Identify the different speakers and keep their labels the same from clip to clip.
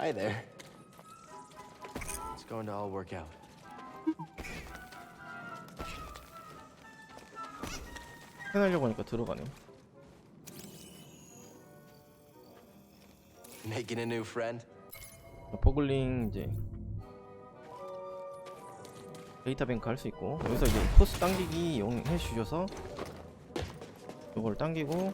Speaker 1: Hi there. It's going to all work out.
Speaker 2: 해내려고 하니까 들어가네.
Speaker 1: Making a new friend?
Speaker 2: 버글링 이제 데이터 뱅크 할 수 있고 여기서 이제 포스 당기기 이용해 주셔서 이걸 당기고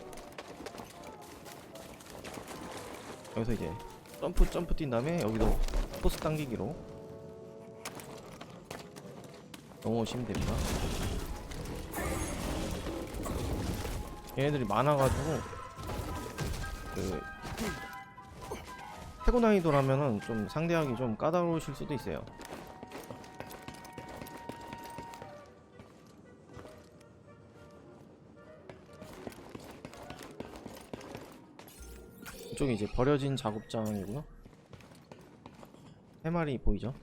Speaker 2: 여기서 이제 점프 점프 뛴 다음에 여기도 포스 당기기로 넘어오시면 됩니다. 얘네들이 많아가지고 그 태고 난이도라면은 좀 상대하기 좀 까다로우실 수도 있어요. 이쪽이 이제 버려진 작업장이고요. 세 마리 보이죠?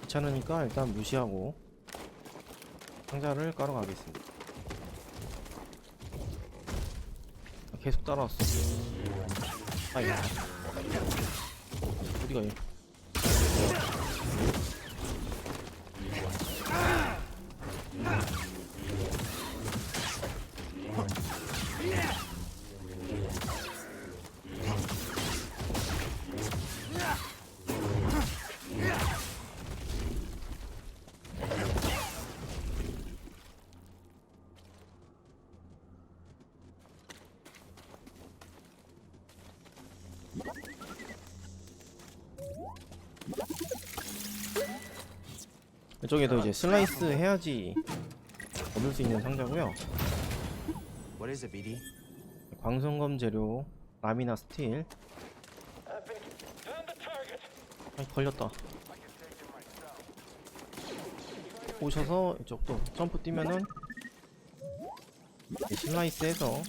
Speaker 2: 귀찮으니까 일단 무시하고 상자를 깔아 가겠습니다. 아, 계속 따라왔어. 아이. 어디가 얘? 이쪽에도 이제 슬라이스 해야지 얻을 수 있는 상자고요. 광선검 재료, 라미나 스틸. 아, 걸렸다. 오셔서 이쪽도 점프 뛰면은 이 슬라이스해서.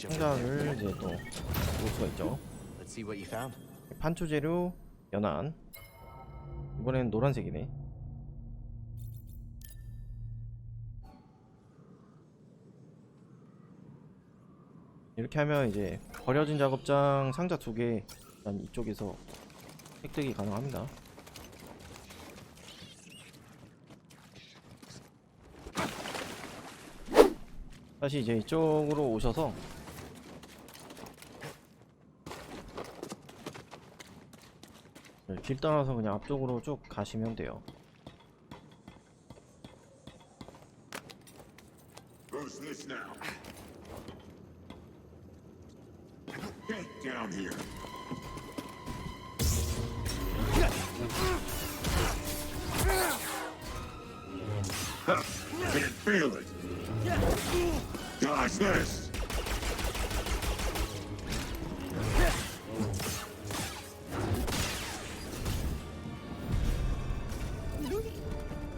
Speaker 2: 상자를 이제 또 볼 수가 있죠.
Speaker 1: Let's see what you found.
Speaker 2: 판초 재료, 연안. 이번엔 노란색이네. 이렇게 하면 이제 버려진 작업장 상자 두개 일단 이쪽에서 획득이 가능합니다. 다시 이제 이쪽으로 오셔서 길 따라서 그냥 앞쪽으로 쭉 가시면 돼요.
Speaker 3: Can't feel it. Dodge this.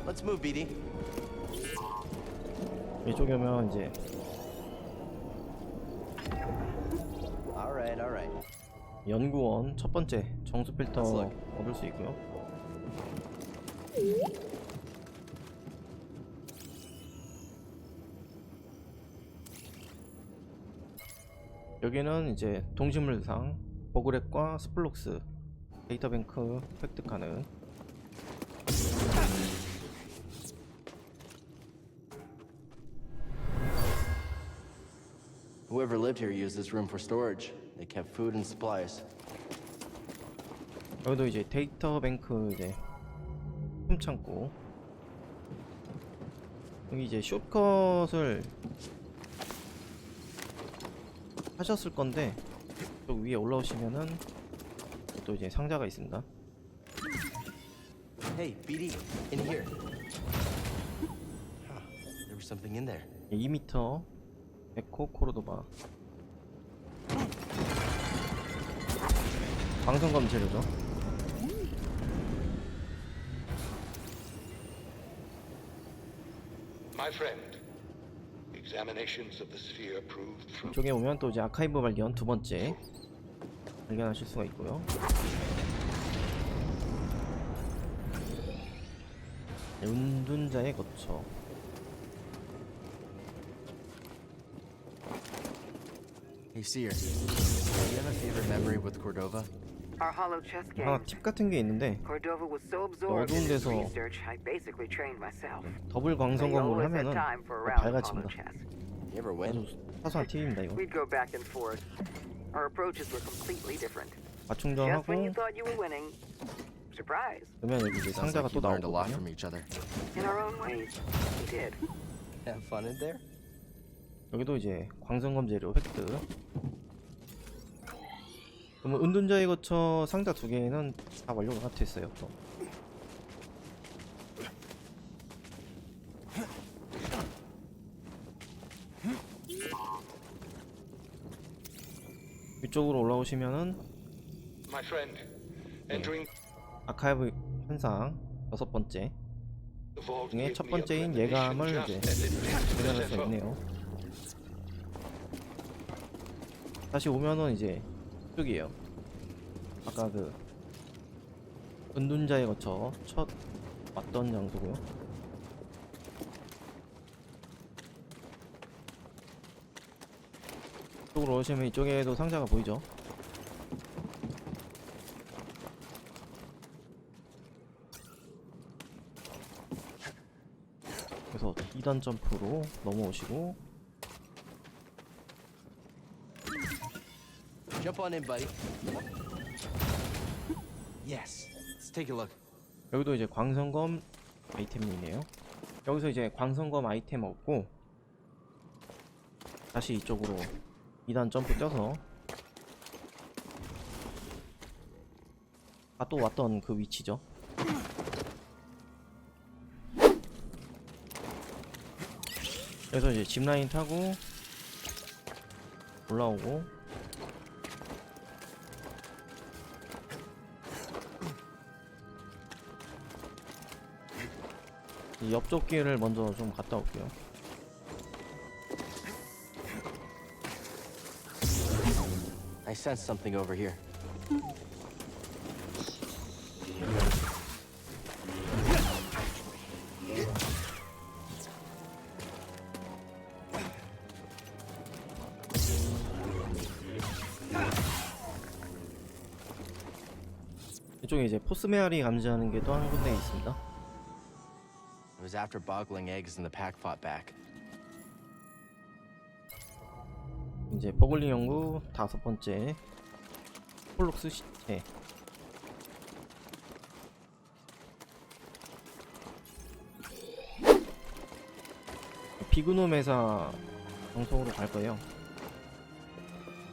Speaker 1: Let's move, BD.
Speaker 2: 이쪽에 오면 이제
Speaker 1: All right, all right.
Speaker 2: 연구원 첫 번째 정수 필터 얻을 수 있고요. 여기는 이제 동식물상, 버그렉과 스플록스, 데이터뱅크 획득하는
Speaker 1: Whoever lived here used this room for storage. They kept food and supplies.
Speaker 2: 여기도 이제 데이터 뱅크 이제 품창고 여기 이제 숏컷을 하셨을 건데 또 위에 올라오시면은 또 이제 상자가 있습니다.
Speaker 1: Hey, BD, in here. Huh, there was something in there.
Speaker 2: 2m 에코 코르도바 방송검 재료죠. 이쪽에 오면 또 이제 아카이브 발견 두 번째 발견하실 수가 있고요. 은둔자의 거처.
Speaker 1: Hey, Seer. Do you have a favorite memory with Cordova?
Speaker 4: Our hollow chess
Speaker 2: 하나
Speaker 4: games.
Speaker 2: 팁 같은 게 있는데
Speaker 4: Cordova was so absorbed
Speaker 2: 어두운
Speaker 4: in his
Speaker 2: 데서
Speaker 4: research, I basically trained myself.
Speaker 2: 더블
Speaker 4: He
Speaker 2: 광선검을
Speaker 4: always had
Speaker 2: 하면은
Speaker 4: time for a
Speaker 2: 더
Speaker 4: round of hollow
Speaker 2: 밝아집니다.
Speaker 4: chess.
Speaker 1: You ever win?
Speaker 2: 아주 사소한 팁입니다 이거.
Speaker 4: We'd go back and forth. Our approaches were completely different. Just
Speaker 2: 맞충전하고
Speaker 4: when you thought you were winning, surprise!
Speaker 2: 그러면 여기 이제
Speaker 1: Sounds
Speaker 2: 상자가
Speaker 1: like you
Speaker 2: 또
Speaker 1: learned a lot
Speaker 2: 나오거든요.
Speaker 1: from each other.
Speaker 4: In our own ways, we did.
Speaker 1: Have fun in there?
Speaker 2: 여기도 이제 광선검 재료 획득. 그러면 은둔자의 거처 상자 두 개는 다 완료가 됐어요. 또. 이쪽으로 올라오시면은
Speaker 5: entering
Speaker 2: 아카이브 현상 여섯 번째 중에 첫 번째인 예감을 이제 발견할 수. 있네요. 다시 오면은 이제 이쪽이에요. 아까 그 은둔자의 거처 첫 왔던 장소고요. 이쪽으로 오시면 이쪽에도 상자가 보이죠? 그래서 2단 점프로 넘어오시고
Speaker 1: Jump on in, buddy. Yes. Let's take a look.
Speaker 2: 여기도 이제 광선검 아이템이네요. 여기서 이제 광선검 아이템 얻고 다시 이쪽으로 2단 점프 뛰어서 아 또 왔던 그 위치죠. 그래서 이제 짚라인 타고 올라오고 이 옆쪽 길을 먼저 좀 갔다 올게요.
Speaker 1: I sense something over here.
Speaker 2: 이쪽에 이제 포스메아리 감지하는 게 또 한 군데 있습니다.
Speaker 1: Was after boggling eggs and the pack fought back.
Speaker 2: 이제 버글링 연구 다섯 번째 폴록스 시체 비그노 메사 방송으로 갈 거예요.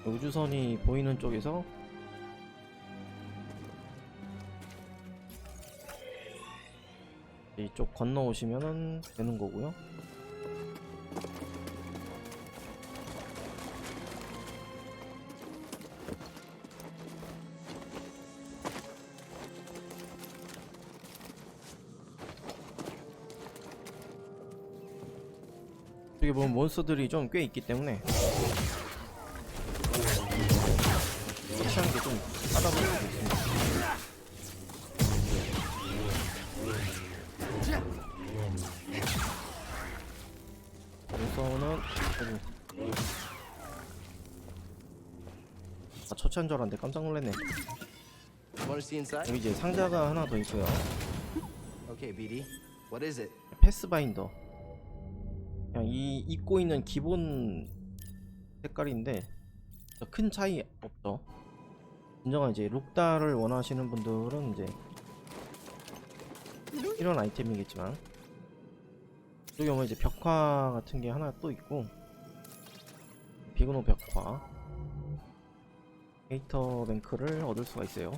Speaker 2: 우주선이 보이는 쪽에서 이쪽 건너오시면은 되는 거고요. 여기 보면 몬스터들이 좀 꽤 있기 때문에 우선은 여기 아 처치한 줄 알았는데 깜짝 놀랐네
Speaker 1: see inside?
Speaker 2: 여기 이제 상자가 하나 더 있고요
Speaker 1: Okay, BD. What is it?
Speaker 2: 패스바인더 그냥 이 입고 있는 기본 색깔인데 큰 차이 없죠 진정한 이제 룩다를 원하시는 분들은 이제 이런 아이템이겠지만 여기 오면 이제 벽화 같은 게 하나 또 있고 비그노 벽화. 데이터 뱅크를 얻을 수가 있어요